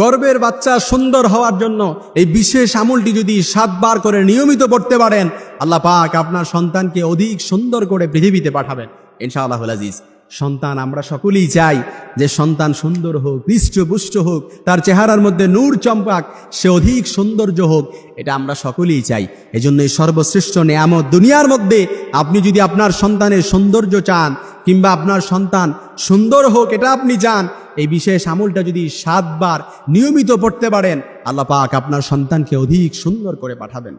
গর্বের বাচ্চা সুন্দর হওয়ার জন্য এই বিশেষ আমলটি যদি সাতবার করে নিয়মিত পড়তে পারেন, আল্লাহ পাক আপনার সন্তানকে অধিক সুন্দর করে পৃথিবীতে পাঠাবেন। ইনশাআল্লাহ আজিজ। সন্তান আমরা সকলেই চাই যে সন্তান সুন্দর হোক, হৃষ্টপুষ্ট হোক, তার চেহারার মধ্যে নূর চম্পাক, সে অধিক সৌন্দর্য হোক, এটা আমরা সকলেই চাই। এজন্য এই সর্বশ্রেষ্ঠ নেয়ামত দুনিয়ার মধ্যে আপনি যদি আপনার সন্তানের সৌন্দর্য চান কিংবা আপনার সন্তান সুন্দর হোক, এটা আপনি যান এই বিশেষ আমলটা যদি সাতবার নিয়মিত পড়তে পারেন, আল্লাহ পাক আপনার সন্তানকে অধিক সুন্দর করে পাঠাবেন।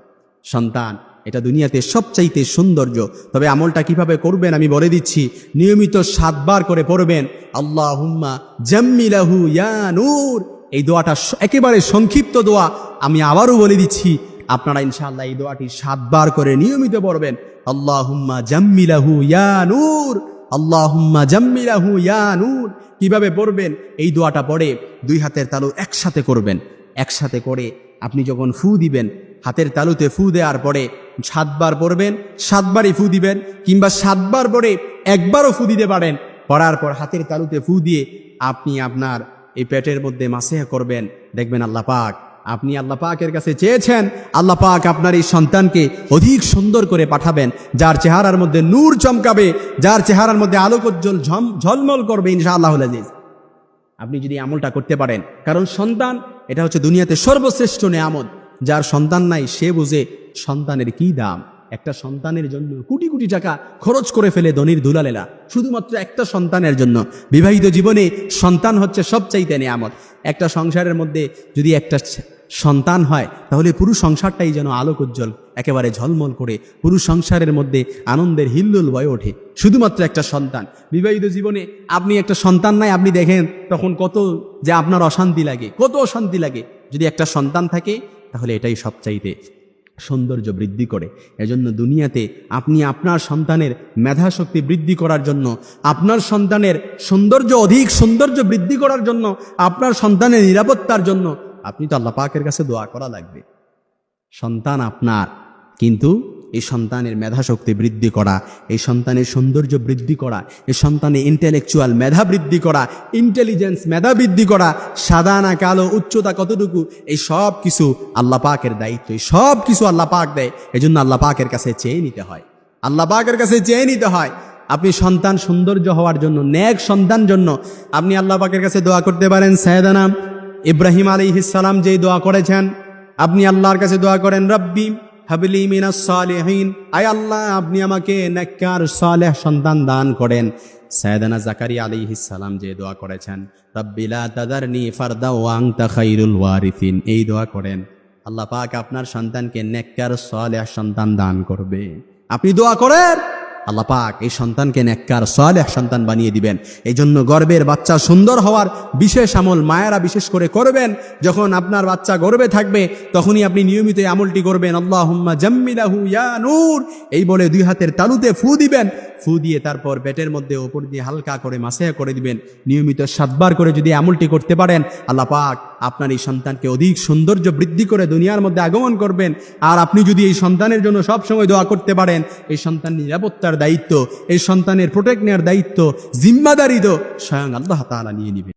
সন্তান, এটা দুনিয়াতে সবচাইতে সৌন্দর্য। তবে আমলটা কীভাবে করবেন আমি বলে দিচ্ছি, নিয়মিত সাতবার করে পড়বেন আল্লাহ হুম্মা জাম্মিলাহু ইয়ানুর এই দোয়াটা একেবারে সংক্ষিপ্ত দোয়া, আমি আবারও বলে দিচ্ছি, আপনারা ইনশাআল্লাহ এই দোয়াটি সাতবার করে নিয়মিত পড়বেন আল্লাহ হুম্মা জাম্মিলাহু ইয়া নূর আল্লাহ হুম্মা জাম্মিলাহু ইয়া নূর। কীভাবে পড়বেন? এই দোয়াটা পড়ে দুই হাতের তালু একসাথে করবেন। একসাথে করে আপনি যখন ফু দিবেন, হাতের তালুতে ফু দেওয়ার পরে সাতবার পড়বেন, সাতবারই ফু দিবেন, কিংবা সাতবার পরে একবারও ফু দিতে পারেন। পড়ার পর হাতের তালুতে ফু দিয়ে আপনি আপনার এই পেটের মধ্যে মাসেহা করবেন। দেখবেন আল্লাহ পাক, আপনি আল্লাহ পাকের কাছে চেয়েছেন, আল্লাহ পাক আপনার এই সন্তানকে অধিক সুন্দর করে পাঠাবেন, যার চেহারার মধ্যে নূর চমকাবে যার চেহারার মধ্যে আলোকোজ্জ্বল ঝলমল করবে ইনশাআল্লাহ আজিজ। আপনি যদি আমলটা করতে পারেন, কারণ সন্তান, এটা হচ্ছে দুনিয়াতে সর্বশ্রেষ্ঠ নেয়ামত। যার সন্তান নাই, সে বুঝে সন্তানের কি দাম। একটা সন্তানের জন্য কোটি কোটি টাকা খরচ করে ফেলে ধনির দুলালেলা শুধুমাত্র একটা সন্তানের জন্য। বিবাহিত জীবনে সন্তান হচ্ছে সবচাইতে নেয়ামত। একটা সংসারের মধ্যে যদি একটা সন্তান হয়, তাহলে পুরো সংসারটাই যেন আলোক উজ্জ্বল, একেবারে ঝলমল করে। পুরো সংসারের মধ্যে আনন্দের হিল্লোল বয়ে ওঠে। শুধুমাত্র একটা সন্তান। বিবাহিত জীবনে আপনি একটা সন্তান নাই, আপনি দেখেন তখন কত যে আপনার অশান্তি লাগে, কত অশান্তি লাগে। যদি একটা সন্তান থাকে, তাহলে এটাই সবচাইতে সৌন্দর্য বৃদ্ধি করে। এজন্য দুনিয়াতে আপনি আপনার সন্তানের মেধা শক্তি বৃদ্ধি করার জন্য, আপনার সন্তানের সৌন্দর্য অধিক সৌন্দর্য বৃদ্ধি করার জন্য, আপনার সন্তানের নিরাপত্তার জন্য আপনি তো আল্লাহ পাকের কাছে দোয়া করা লাগবে। সন্তান আপনার, কিন্তু এই সন্তানের মেধাশক্তি বৃদ্ধি করা, এই সন্তানের সৌন্দর্য বৃদ্ধি করা, এই সন্তানের ইন্টেলেকচুয়াল মেধা বৃদ্ধি করা ইন্টেলিজেন্স মেধা বৃদ্ধি করা, সাদা না কালো, উচ্চতা কতটুকু, এই সব কিছু আল্লাহ পাকের দায়িত্ব, এই সব কিছু আল্লাহ পাক দেয় এই জন্য আল্লাহ পাকের কাছে চেয়ে নিতে হয়। আল্লাহ পাকের কাছে চেয়ে নিতে হয়। আপনি সন্তান সৌন্দর্য হওয়ার জন্য, ন্যাক সন্তান জন্য, আপনি আল্লাহ পাকের কাছে দোয়া করতে পারেন সায়দানাম ইব্রাহিম আলী সালাম যেই দোয়া করেছেন, আপনি আল্লাহর কাছে দোয়া করেন, রব্বি হাবলি মিনাস আল্লাহ, আপনি আমাকে সালেহ সন্তান দান করেন। সায়দানা জাকারি আলী সালাম যে দোয়া করেছেন তাদারনি ওয়াং এই দোয়া করেন, আল্লাহ পাক আপনার সন্তানকে নেককার, সালেহ সন্তান দান করবে। আপনি দোয়া করেন আল্লাহ পাক এই সন্তানকে নেককার, সালেহ সন্তান বানিয়ে দিবেন। এই জন্য গর্বের বাচ্চা সুন্দর হওয়ার বিশেষ আমল মায়েরা বিশেষ করে করবেন। যখন আপনার বাচ্চা গর্বে থাকবে, তখনই আপনি নিয়মিত আমলটি করবেন। আল্লাহ জাম্মিলাহু ইয়া নূর। এই বলে দুই হাতের তালুতে ফু দিবেন। ফু দিয়ে তারপর পেটের মধ্যে ওপর দিয়ে হালকা করে মাসেয়া করে দিবেন। নিয়মিত সাতবার করে যদি আমলটি করতে পারেন, আল্লাহ পাক আপনার এই সন্তানকে অধিক সৌন্দর্য বৃদ্ধি করে দুনিয়ার মধ্যে আগমন করবেন। আর আপনি যদি এই সন্তানের জন্য সব সময় দোয়া করতে পারেন, এই সন্তান নিরাপত্তার দায়িত্ব, এই সন্তানের প্রোটেক্ট নেওয়ার দায়িত্ব জিম্মাদারি তো স্বয়ং আল্লাহ তালা নিয়ে নিবে।